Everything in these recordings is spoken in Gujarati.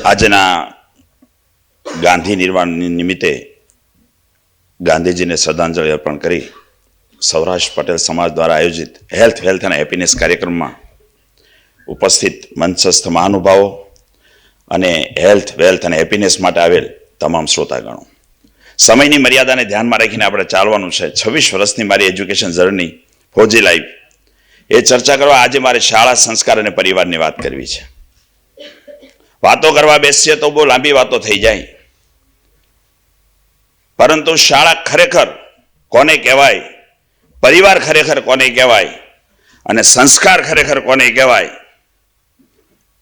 આજના ગાંધી નિર્વાણ નિમિત્તે ગાંધીજીને શ્રદ્ધાંજલિ અર્પણ કરી સૌરાષ્ટ્ર પટેલ સમાજ દ્વારા આયોજિત હેલ્થ, વેલ્થ અને હેપીનેસ કાર્યક્રમમાં ઉપસ્થિત મંચસ્થ મહાનુભાવો અને હેલ્થ, વેલ્થ અને હેપીનેસ માટે આવેલ તમામ શ્રોતાગણો. સમયની મર્યાદાને ધ્યાનમાં રાખીને આપણે ચાલવાનું છે. છવ્વીસ વર્ષની મારી એજ્યુકેશન જર્ની, ફોજી લાઈફ. એ ચર્ચા કરવા આજે મારે શાળા, સંસ્કાર અને પરિવારની વાત કરવી છે. વાતો કરવા બેસીએ તો બહુ લાંબી વાતો થઈ જાય. પરંતુ શાળા ખરેખર કોને કહેવાય? પરિવાર ખરેખર કોને કહેવાય? અને સંસ્કાર ખરેખર કોને કહેવાય?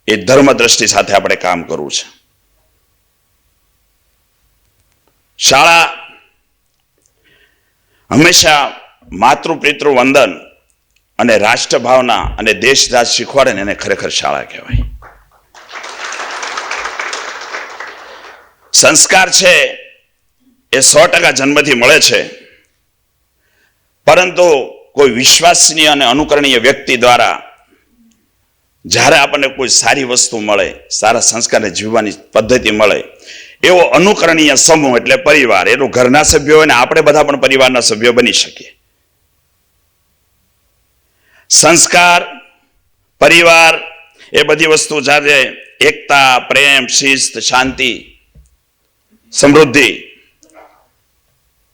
એ ધર્મ દ્રષ્ટિ સાથે આપણે કામ કરવું છે. શાળા હંમેશા માતૃ પિતૃ વંદન અને રાષ્ટ્રભાવના અને દેશરાજ શીખવાડે ને એને ખરેખર શાળા કહેવાય. સંસ્કાર છે, એ સો ટકા જન્મથી મળે છે. પરંતુ કોઈ વિશ્વાસનીય અને અનુકરણીય વ્યક્તિ દ્વારા જ્યારે આપણને કોઈ સારી વસ્તુ મળે, સારા સંસ્કારને જીવવાની પદ્ધતિ મળે, એવો અનુકરણીય સમૂહ એટલે પરિવાર, એનું ઘરના સભ્યો હોય ને આપણે બધા પણ પરિવારના સભ્યો બની શકીએ. સંસ્કાર, પરિવાર એ બધી વસ્તુ જ્યારે એકતા, પ્રેમ, શિસ્ત, શાંતિ સમૃદ્ધિ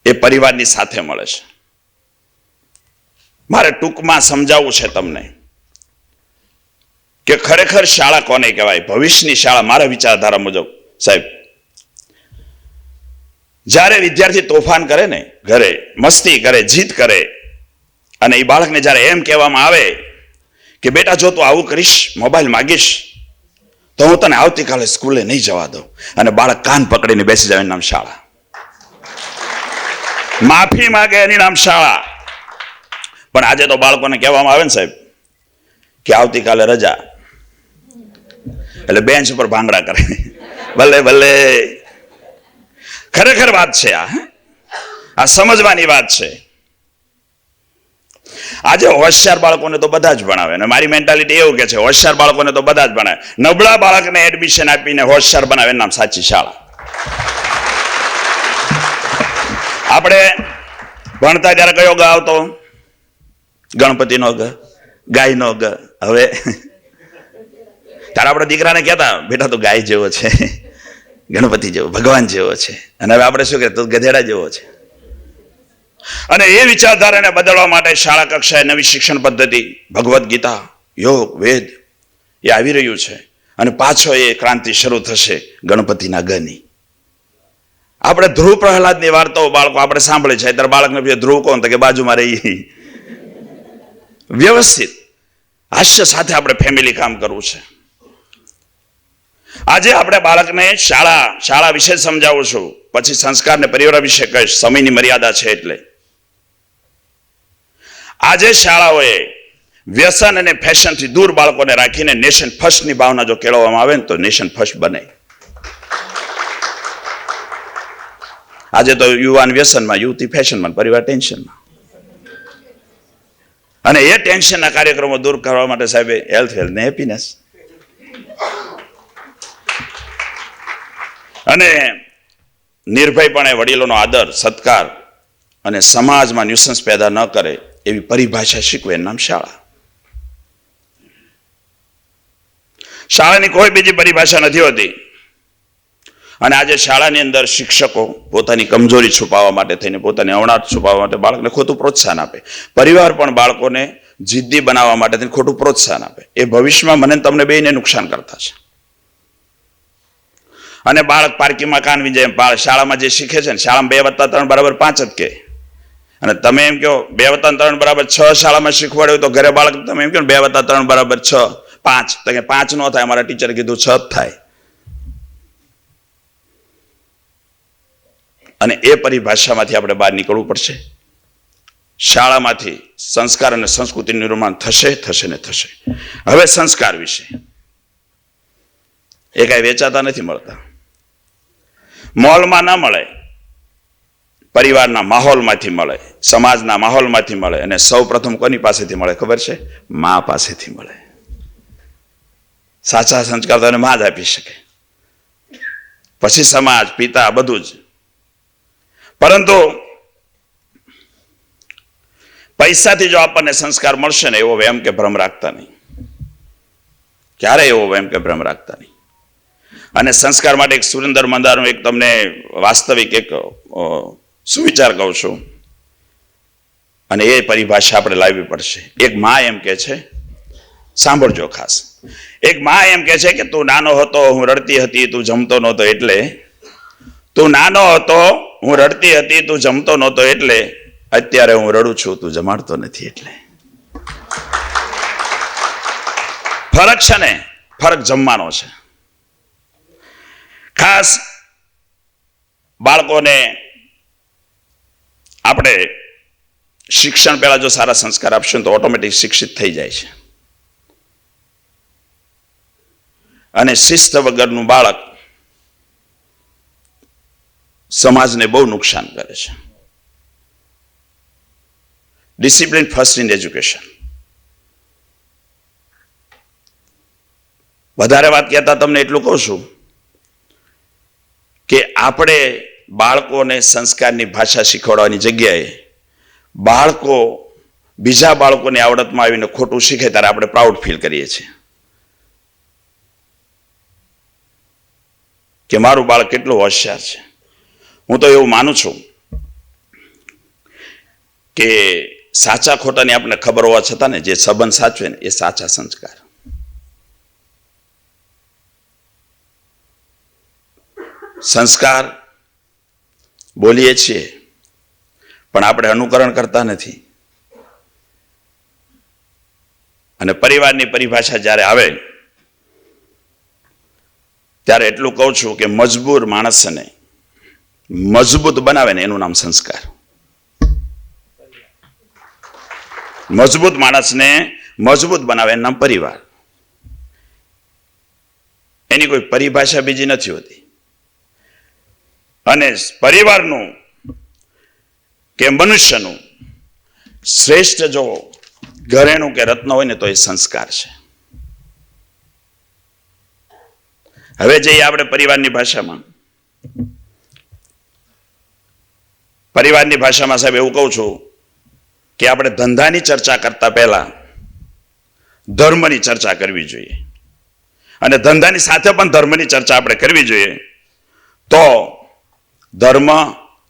એ પરિવારની સાથે મળે છે. મારે ટૂંકમાં સમજાવવું છે તમને કે ખરેખર શાળા કોને કહેવાય? ભવિષ્યની શાળા મારા વિચારધારા મુજબ. સાહેબ, જ્યારે વિદ્યાર્થી તોફાન કરે ને ઘરે, મસ્તી કરે જીત કરે અને એ બાળકને જ્યારે એમ કહેવામાં આવે કે બેટા જો તું આવું કરીશ, મોબાઈલ માગીશ તો હું તને આવતીકાલે સ્કૂલે નહીં જવા દઉં. અને બાળક કાન પકડીને બેસી જાય એનું નામ શાળા. માફી માગે એની નામ શાળા. પણ આજે તો બાળકોને કહેવામાં આવે ને સાહેબ, કે આવતીકાલે રજા. એટલે બેન્ચ ઉપર ભાંગડા કરે. ભલે ભલે. ખરેખર વાત છે આ? આ સમજવાની વાત છે. આજે હોશિયાર બાળકોને તો બધા જ ભણાવે. અને મારી મેન્ટાલિટી એવું કે છે, હોશિયાર બાળકોને તો બધા જ ભણાવે. નબળા બાળકને એડમિશન આપીને હોશિયાર બનાવે નામ સાચી શાળા. આપણે ભણતા ત્યારે કયો ગ આવતો? ગણપતિનો ગ ગાયનો ગ. હવે ત્યારે આપણે દીકરાને કહેતા, બેટા, તું ગાય જેવો છે, ગણપતિ જેવો, ભગવાન જેવો છે. અને હવે આપણે શું કે તું ગધેડા જેવો છે. અને એ વિચારધારાને બદલવા માટે શાળા કક્ષાએ નવી શિક્ષણ પદ્ધતિ, ભગવદ્ ગીતા, યોગ, વેદ એ આવી રહ્યું છે. અને પાછો એ ક્રાંતિ શરૂ થશે ગણપતિના ગની આપણે ધ્રુવ પ્રહલાદની વાર્તાઓ બાળકો આપણે સાંભળે છે. ત્યારે બાળકને પછી ધ્રુવ કોણ? તો કે બાજુમાં રહી. વ્યવસ્થિત. હાસ્ય સાથે આપણે ફેમિલી કામ કરવું છે. આજે આપણે બાળકને શાળા શાળા વિશે સમજાવું છું. પછી સંસ્કાર ને પરિવાર વિશે કહીશ. સમયની મર્યાદા છે એટલે. આજે શાળાઓએ વ્યસન અને ફેશનથી દૂર બાળકોને રાખીને નેશન ફર્સ્ટની ભાવના જો કેળવવામાં આવે ને તો નેશન ફર્સ્ટ બને. આજે તો યુવાન વ્યસનમાં, યુવતી ફેશનમાં, પરિવાર ટેન્શનમાં. અને એ ટેન્શનના કાર્યક્રમો દૂર કરવા માટે સાહેબે હેલ્થ હેલ્થ ને હેપીનેસ અને નિર્ભયપણે વડીલોનો આદર, સત્કાર અને સમાજમાં ન્યુસન્સ પેદા ન કરે એવી પરિભાષા શીખવે એનું નામ શાળા. શાળાની કોઈ બીજી પરિભાષા નથી હોતી. અને આજે શાળાની અંદર શિક્ષકો પોતાની કમજોરી છુપાવવા માટે થઈને પોતાની અવણાટ છુપાવવા માટે બાળકને ખોટું પ્રોત્સાહન આપે. પરિવાર પણ બાળકોને જિદ્દી બનાવવા માટે થઈને ખોટું પ્રોત્સાહન આપે. એ ભવિષ્યમાં મને તમને બેને નુકસાન કરતા છે અને બાળક પાર્કીમાં કાનવી જાય શાળામાં જે શીખે છે ને, શાળામાં બે વત્તા ત્રણ બરાબર પાંચ જ કે. અને તમે એમ કહો, બે વત્તા ત્રણ બરાબર છ શાળામાં શીખવાડ્યું તો ઘરે બાળક, તમે એમ કહો બે વત્તા ત્રણ બરાબર છ, પાંચ. તો કે પાંચ નો થાય, અમારા ટીચરે કીધું છ થાય. અને એ પરિભાષામાંથી આપણે બહાર નીકળવું પડશે. શાળામાંથી સંસ્કાર અને સંસ્કૃતિ નિર્માણ થશે થશે ને થશે. હવે સંસ્કાર વિશે. એ કાંઈ વેચાતા નથી મળતા. મોલમાં ના મળે. પરિવારના માહોલમાંથી મળે, સમાજના માહોલમાંથી મળે અને સૌ પ્રથમ કોની પાસેથી મળે ખબર છે? મા પાસેથી મળે. સાચા સંસ્કાર તો એને મા જ આપી શકે. પછી સમાજ, પિતા, બધું જ. પરંતુ પૈસાથી જો આપણને સંસ્કાર મળશે ને એવો વહેમ કે ભ્રમ રાખતા નહીં. ક્યારે એવો વહેમ કે ભ્રમ રાખતા નહીં? અને સંસ્કાર માટે એક સુરેન્દ્ર મંદારનું એક તમને વાસ્તવિક એક સુવિચાર કહું છું? અને એ પરિભાષા આપણે લાવવી પડશે. એક મા એમ કે છે, સાંભળજો ખાસ. એક મા એમ કે છે કે, તું નાનો હતો, હું રડતી હતી, તું જમતો નહોતો એટલે. તું નાનો હતો, હું રડતી હતી, તું જમતો નહોતો એટલે. અત્યારે હું રડું છું, તું જમાડતો નથી એટલે. ફરક છે ને, ફરક જમવાનો છે. ખાસ બાળકોને આપણે શિક્ષણ પહેલાં જો સારા સંસ્કાર આપશું તો ઓટોમેટિક શિક્ષિત થઈ જાય છે. અને શિસ્ત વગરનું બાળક સમાજને બહુ નુકસાન કરે છે. Discipline first in education. વધારે વાત કહેતા તમને એટલું કહું છું કે આપણે બાળકોને સંસ્કારની ભાષા શીખવાડવાની જગ્યાએ બાળકો, બીજા બાળકોની આવડતમાં આવીને ખોટું શીખે ત્યારે આપણે પ્રાઉડ ફીલ કરીએ છીએ. કે મારું બાળક કેટલું હોશિયાર છે. હું તો એવું માનું છું કે સાચા ખોટાની આપણને ખબર હોવા છતાં ને જે સંબંધ સાચવે ને એ સાચા સંસ્કાર. સંસ્કાર બોલીએ છીએ. પણ આપણે અનુકરણ કરતા નથી. અને પરિવારની પરિભાષા જ્યારે આવે, ત્યારે એટલું કહું છું કે મજબૂર માણસને મજબૂત બનાવે ને એનું નામ સંસ્કાર. મજબૂત માણસને મજબૂત બનાવે એનું નામ પરિવાર. એની કોઈ પરિભાષા બીજી નથી હોતી. અને પરિવારનું કે મનુષ્યનું શ્રેષ્ઠ જો ઘરેણું કે રત્ન હોય ને તો એ સંસ્કાર છે. હવે જઈએ આપણે પરિવારની ભાષામાં પરિવારની ભાષામાં સાહેબ એવું કહું છું કે આપણે ધંધાની ચર્ચા કરતા પહેલા ધર્મની ચર્ચા કરવી જોઈએ. અને ધંધાની સાથે પણ ધર્મની ચર્ચા આપણે કરવી જોઈએ. તો ધર્મ,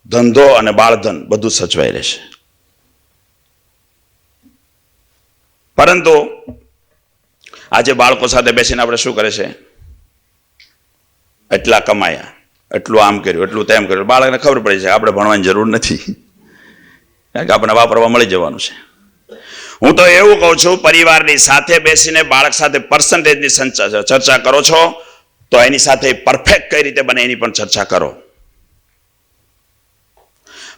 ધંધો અને બાળધન બધું સચવાઈ રહેશે. પરંતુ આજે બાળકો સાથે બેસીને આપણે શું કરે છે? એટલા કમાયા, એટલું આમ કર્યું, એટલું તેમ કર્યું. બાળકને ખબર પડી છે આપણે ભણવાની જરૂર નથી. કારણ કે આપણે વાપરવા મળી જવાનું છે. હું તો એવું કહું છું, પરિવારની સાથે બેસીને બાળક સાથે પર્સન્ટેજની ચર્ચા કરો છો, તો એની સાથે પરફેક્ટ કઈ રીતે બને એની પણ ચર્ચા કરો.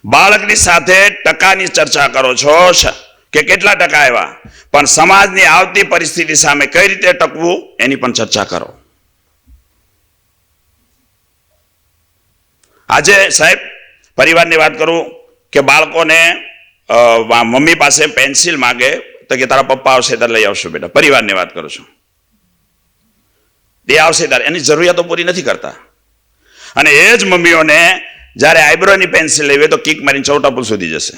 બાળકની સાથે ટકાની ચર્ચા કરો છો? કે કેટલા ટકા આવ્યા? પણ સમાજની આવતી પરિસ્થિતિ સામે કઈ રીતે ટકવું, એની પણ ચર્ચા કરો. આજે સાહેબ, પરિવારની વાત કરું કે બાળકોને મમ્મી પાસે પેન્સિલ માગે, તો કે તારા પપ્પા આવશે ત્યારે લઈ આવશું બેટા. પરિવારની વાત કરું છું. તે આવશે ત્યારે. એની જરૂરિયાતો પૂરી નથી કરતા. અને એ જ મમ્મીઓને જ્યારે આઈબ્રોની પેન્સિલ લેવી તો કિક મારીને ચૌટાપુલ સુધી જશે.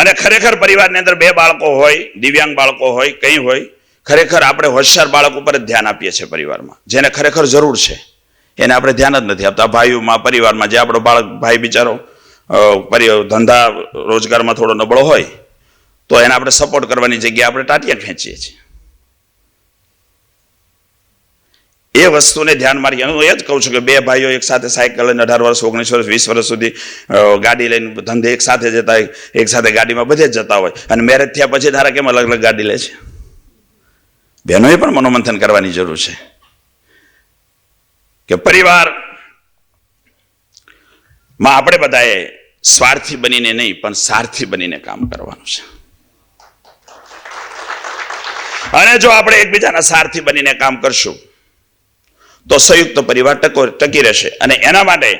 અને ખરેખર પરિવારની અંદર બે બાળકો હોય, દિવ્યાંગ બાળકો હોય, કંઈ હોય, ખરેખર આપણે હોશિયાર બાળક ઉપર જ ધ્યાન આપીએ છીએ પરિવારમાં. જેને ખરેખર જરૂર છે, એને આપણે ધ્યાન જ નથી આપતા. ભાઈઓમાં, પરિવારમાં જે આપણો બાળક, ભાઈ બિચારો ધંધા રોજગારમાં થોડો નબળો હોય, તો એને આપણે સપોર્ટ કરવાની જગ્યાએ આપણે ટાટિયા ખેંચીએ છીએ. એ વસ્તુને ધ્યાનમાં રાખી. હું એ જ કહું છું કે બે ભાઈઓ એક સાથે સાયકલ લઈને અઢાર વર્ષ, ઓગણીસ વર્ષ, વીસ વર્ષ સુધી ગાડી લઈને ધંધે એક સાથે જતા હોય, એક સાથે ગાડીમાં બધે જતા હોય. અને મેરેજ થયા પછી ધારા કેમ અલગ અલગ ગાડી લે છે. બહેનોએ પણ મનોમંથન કરવાની જરૂર છે. કે પરિવાર, માં આપણે બધાએ સ્વાર્થી બનીને નહીં, પણ સારથી બનીને કામ કરવાનું છે. અને જો આપણે એકબીજાના સારથી બનીને કામ કરશું તો સંયુક્ત પરિવાર ટકો ટકી રહેશે. અને એના માટે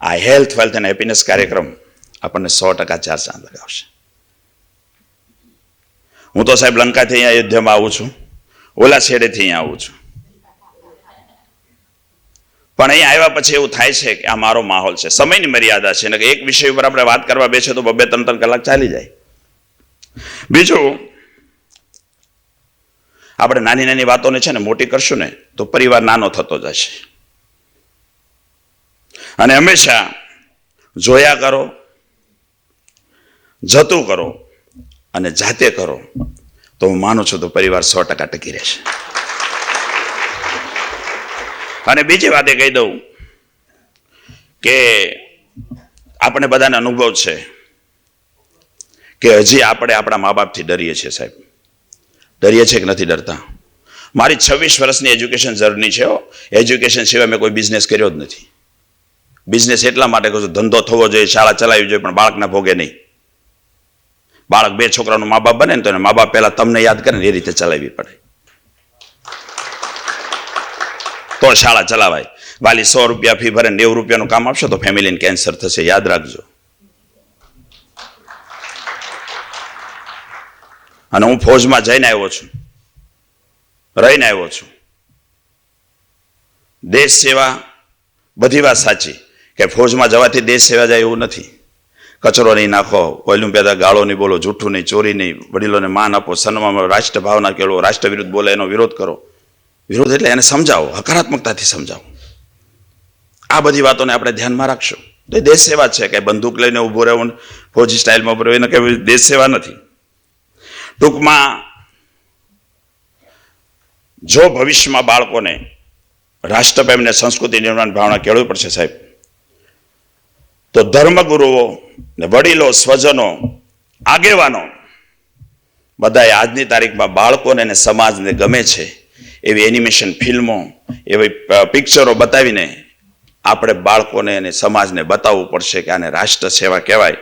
આ હેલ્થ વેલ્થ અને હેપીનેસ કાર્યક્રમ આપણને સો ટકા ચાર ચાંદ લગાવશે. હું તો સાહેબ લંકાથી અહીંયા અયોધ્યામાં આવું છું. ઓલા છેડેથી અહીંયા આવું છું. પણ અહીંયા આવ્યા પછી એવું થાય છે કે આ મારો માહોલ છે. સમયની મર્યાદા છે. એક વિષય ઉપર આપણે વાત કરવા બેસે તો બબે ત્રણ ત્રણ કલાક ચાલી જાય. બીજું આપણે નાની નાની વાતોને છે ને મોટી કરશું ને, તો પરિવાર નાનો થતો જશે. અને હંમેશા જોયા કરો, જતું કરો અને જાતે કરો, તો હું માનું છું તો પરિવાર સો ટકા ટકી રહેશે. અને બીજી વાત એ કહી દઉં કે આપણે બધાને અનુભવ છે કે હજી આપણે આપણા મા બાપથી ડરીએ છીએ સાહેબ. ડરીએ છે કે નથી ડરતા? મારી છવ્વીસ વર્ષની એજ્યુકેશન જર્ની છે એજ્યુકેશન સિવાય મેં કોઈ બિઝનેસ કર્યો જ નથી. બિઝનેસ એટલા માટે કહું છું, ધંધો થવો જોઈએ, શાળા ચલાવવી જોઈએ, પણ બાળકના ભોગે નહીં. બાળક બે છોકરાનું મા બાપ બને ને તો એને મા બાપ પહેલાં તમને યાદ કરે ને એ રીતે ચલાવવી પડે. તો શાળા ચલાવાય. વાલી સો રૂપિયા ફી ભરે નેવું રૂપિયાનું કામ આપશો તો ફેમિલીને કેન્સર થશે. યાદ રાખજો. અને હું ફૌજમાં જઈને આવ્યો છું. રહીને આવ્યો છું. દેશ સેવા બધી વાત સાચી કે ફૌજમાં જવાથી દેશ સેવા જાય એવું નથી. કચરો નહીં નાખો, ઓયલું પેદા ગાળો નહીં બોલો, જૂઠું નહીં, ચોરી નહીં, વડીલોને માન આપો, સન્માન રાષ્ટ્ર ભાવના કેળવો રાષ્ટ્ર વિરુદ્ધ બોલે એનો વિરોધ કરો. વિરોધ એટલે એને સમજાવો, હકારાત્મકતાથી સમજાવો. આ બધી વાતોને આપણે ધ્યાનમાં રાખશું. તો દેશ સેવા છે, કે બંદૂક લઈને ઊભો રહેવું, ફોજી સ્ટાઇલમાં ઊભો રહેવું એને કે દેશ સેવા નથી. ટૂંકમાં જો ભવિષ્યમાં બાળકોને રાષ્ટ્રપ્રેમને સંસ્કૃતિ નિર્માણ ભાવના કેળવવી પડશે સાહેબ, તો ધર્મગુરુઓ ને વડીલો, સ્વજનો, આગેવાનો બધાએ આજની તારીખમાં બાળકોને અને સમાજને ગમે છે એવી એનિમેશન ફિલ્મો એવી પિક્ચરો બતાવીને આપણે બાળકોને અને સમાજને બતાવવું પડશે કે આને રાષ્ટ્ર સેવા કહેવાય.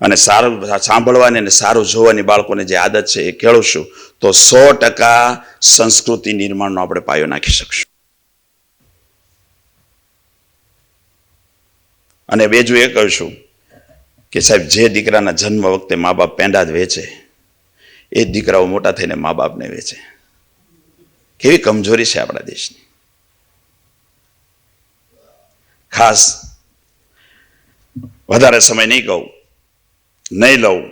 અને સારું સાંભળવાની અને સારું જોવાની બાળકોને જે આદત છે એ કેળવશું તો સો ટકા સંસ્કૃતિ નિર્માણનો આપણે પાયો નાખી શકશું. અને બીજું એ કહીશું કે સાહેબ, જે દીકરાના જન્મ વખતે મા બાપ પેંડા જ વેચે, એ દીકરાઓ મોટા થઈને મા બાપને વેચે. કેવી કમજોરી છે આપણા દેશની. ખાસ વધારે સમય નહીં કહું નહીં લઉં,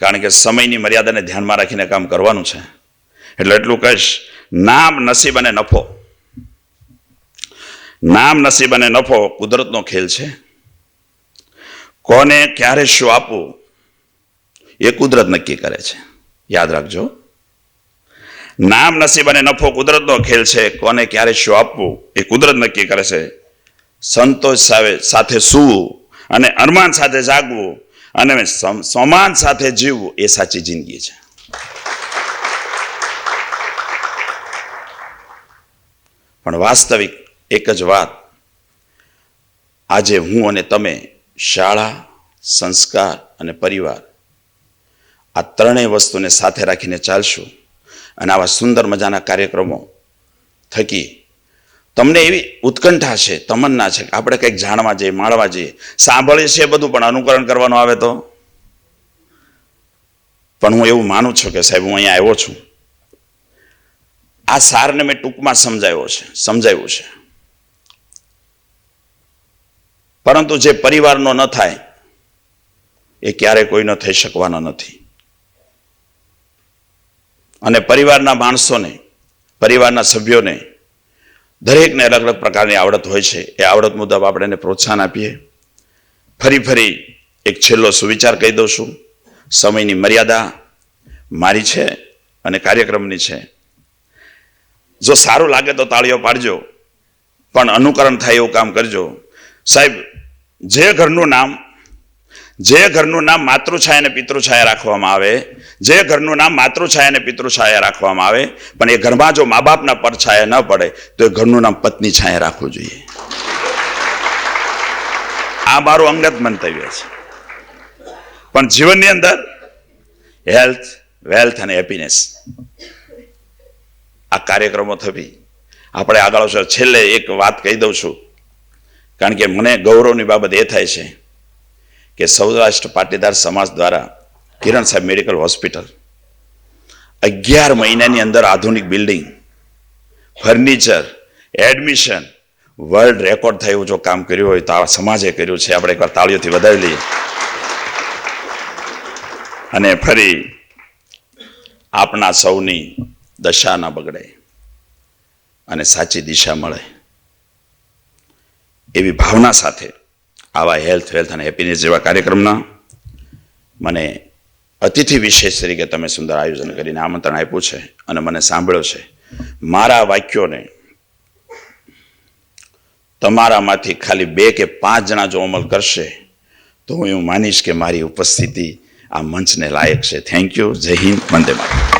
કારણ કે સમયની મર્યાદાને ધ્યાનમાં રાખીને કામ કરવાનું છે. એટલે એટલું કહીશ, નામ, નસીબ અને નફો. નામ, નસીબ અને નફો કુદરતનો ખેલ છે. કોને ક્યારે શું આપવું, એ કુદરત નક્કી કરે છે. યાદ રાખજો. નામ, નસીબ અને નફો કુદરતનો ખેલ છે. કોને ક્યારે શું આપવું, એ કુદરત નક્કી કરે છે. સંતોષ સાથે સૂવું અને અરમાન સાથે જાગવું અને સમાન સાથે જીવવું એ સાચી જિંદગી છે. પણ વાસ્તવિક એક જ વાત, આજે હું અને તમે શાળા, સંસ્કાર અને પરિવાર આ ત્રણેય વસ્તુને સાથે રાખીને ચાલશું અને આવા સુંદર મજાના કાર્યક્રમો થકી તમને એવી ઉત્કંઠા છે, તમન્ના છે આપણે કંઈક જાણવા જઈએ, માણવા જઈએ. સાંભળીએ છીએ બધું, પણ અનુકરણ કરવાનું આવે તો? પણ હું એવું માનું છું કે સાહેબ, હું અહીંયા આવ્યો છું. આ સારને મેં ટૂંકમાં સમજાવ્યો છે, સમજાવ્યું છે. પરંતુ જે પરિવારનો ન થાય, એ ક્યારે કોઈનો થઈ શકવાનો નથી. અને પરિવારના માણસોને, પરિવારના સભ્યોને દરેકને અલગ અલગ પ્રકારની આવડત હોય છે. એ આવડત મુજબ આપણે એને પ્રોત્સાહન આપીએ. ફરી ફરી એક છેલ્લો સુવિચાર કહી દઉં છું. સમયની મર્યાદા મારી છે અને કાર્યક્રમની છે. જો સારું લાગે તો તાળીઓ પાડજો. પણ અનુકરણ થાય એવું કામ કરજો. સાહેબ, જે ઘરનું નામ જે ઘરનું નામ માતૃછાયા અને પિતૃછાયા રાખવામાં આવે, જે ઘરનું નામ માતૃછાયા અને પિતૃછાયા રાખવામાં આવે, પણ એ ઘરમાં જો મા બાપના પરછાયા ન પડે, તો એ ઘરનું નામ પત્ની છાયા રાખવું જોઈએ. આ મારું અંગત મંતવ્ય છે. પણ જીવનની અંદર હેલ્થ, વેલ્થ અને હેપીનેસ આ કાર્યક્રમો થવી, આપણે આગળ છેલ્લે એક વાત કહી દઉં છું. કારણ કે મને ગૌરવની બાબત એ થાય છે કે સૌરાષ્ટ્ર પાટીદાર સમાજ દ્વારા કિરણ સાહેબ મેડિકલ હોસ્પિટલ. અગિયાર મહિનાની અંદર આધુનિક building, furniture, admission, world record થયું જો કામ કર્યું હોય તો આ સમાજે કર્યું છે. આપણે એકવાર તાળીઓથી વધાવી લઈએ. અને ફરી આપણા સૌની દશા ના બગડે અને સાચી દિશા મળે એવી ભાવના સાથે આવા હેલ્થ વેલ્થ અને હેપીનેસ જેવા કાર્યક્રમના મને અતિથિ વિશેષ તરીકે તમે સુંદર આયોજન કરીને આમંત્રણ આપ્યું છે અને મને સાંભળ્યો છે. મારા વાક્યોને તમારામાંથી ખાલી બે કે પાંચ જણા જો અમલ કરશે, તો હું એવું માનીશ કે મારી ઉપસ્થિતિ આ મંચને લાયક છે. થેન્ક યુ જય હિન્દ. વંદે માતરમ.